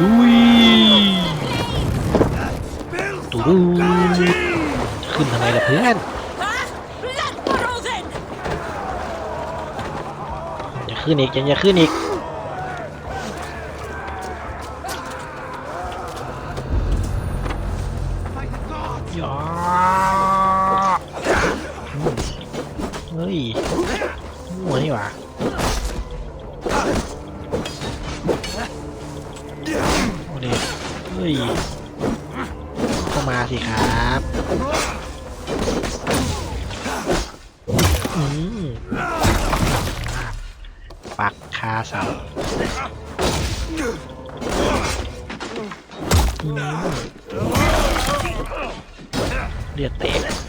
ลุยตูดูขึ้นทำไมล่ะเพื่อนอย่าขึ้นอีกยังอย่าขึ้นอีกยาเฮ้ยมัวนี่หว่า โอ้เด็เฮ้ยเข้ามาสิครับปักคาเสาเลือดเตะ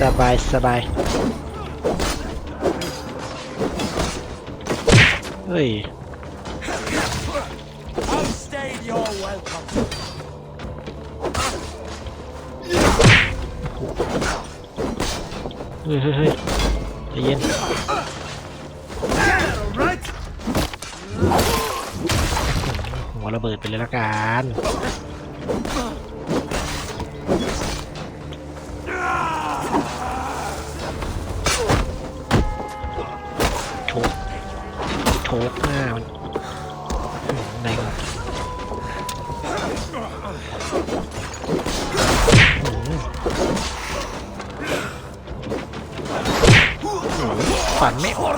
สบายสบายเฮ้ยเฮ้ยเฮ้ยเฮ้ยใจเย็นหัวระเบิดไปเลยละกัน ชกหน้ามันอืมในก่อนฝันไม่ออก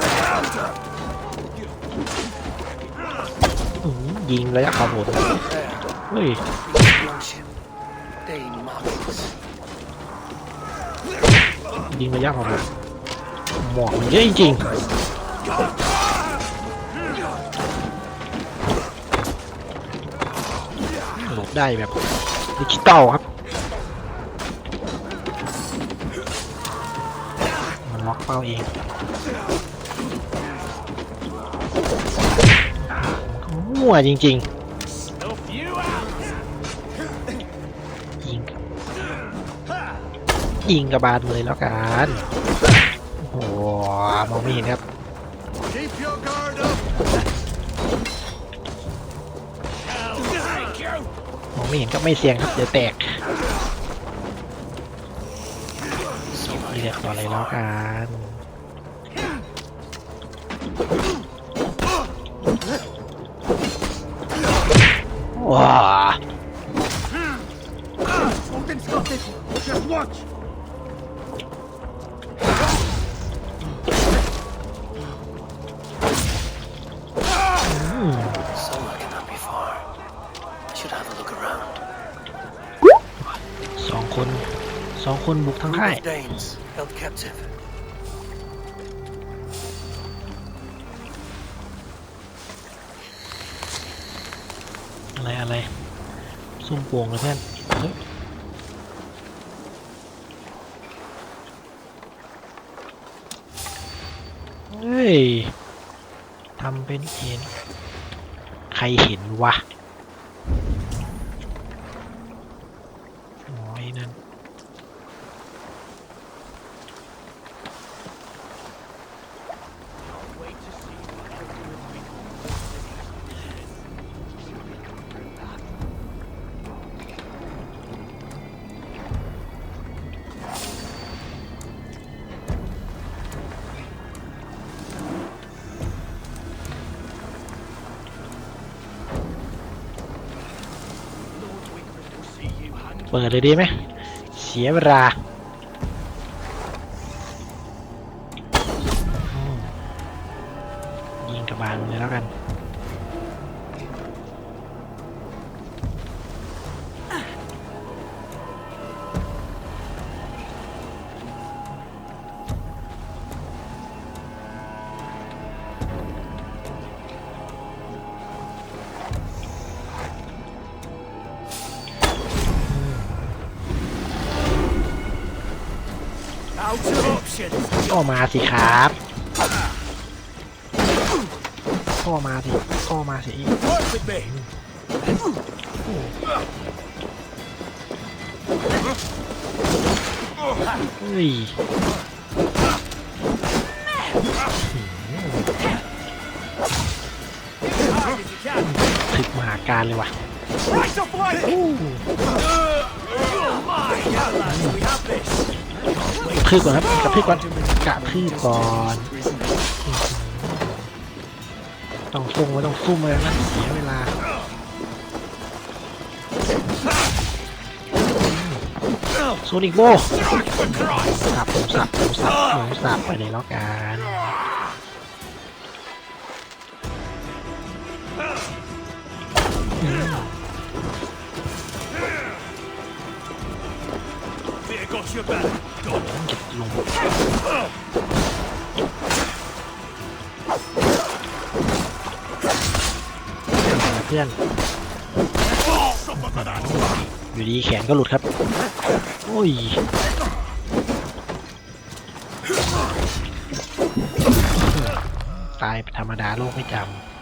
ยิงระยะความโหดเฮ้ยยิงระยะความโหดหมอกเยอะจริง ได้แบบดิจิตอลครับมันล็อกเป้าเองมั่วจริงๆ ยิงยิงกระบาลเลยแล้วกันโอ้โหมองไม่เห็นครับ มองไม่เห็นก็ไม่เสี่ยงครับเดี๋ยวแตกเรียกต่อเลยแล้วกันว้า สองคนบุกทั้ง Group ค่าย of Danes held captive. อะไรอะไรซุ่มโป่งเลยเพื่อนเฮ้ยเฮ้ยทำเป็นเห็น ใครเห็นวะ เปิดเลยดีไหมเสียเวลาอยิงกระบาลเลยแล้วกัน ก็มาสิครับก็มาสิก็มาสิเฮ้ยถึกมหาการเลยว่ะ ทืบก่อนครับกระทืบก่อนกระทืบก่อนต้องซุ่มไว้ต้องซุ่มเลยนะเสียเวลาโซนิกโบสับสับสับสับไปเลยแล้วกัน เก็บลงเพื่อนอยู่ดีแขนก็หลุดครับ โอ้ยตายธรรมดาโลกไม่จำ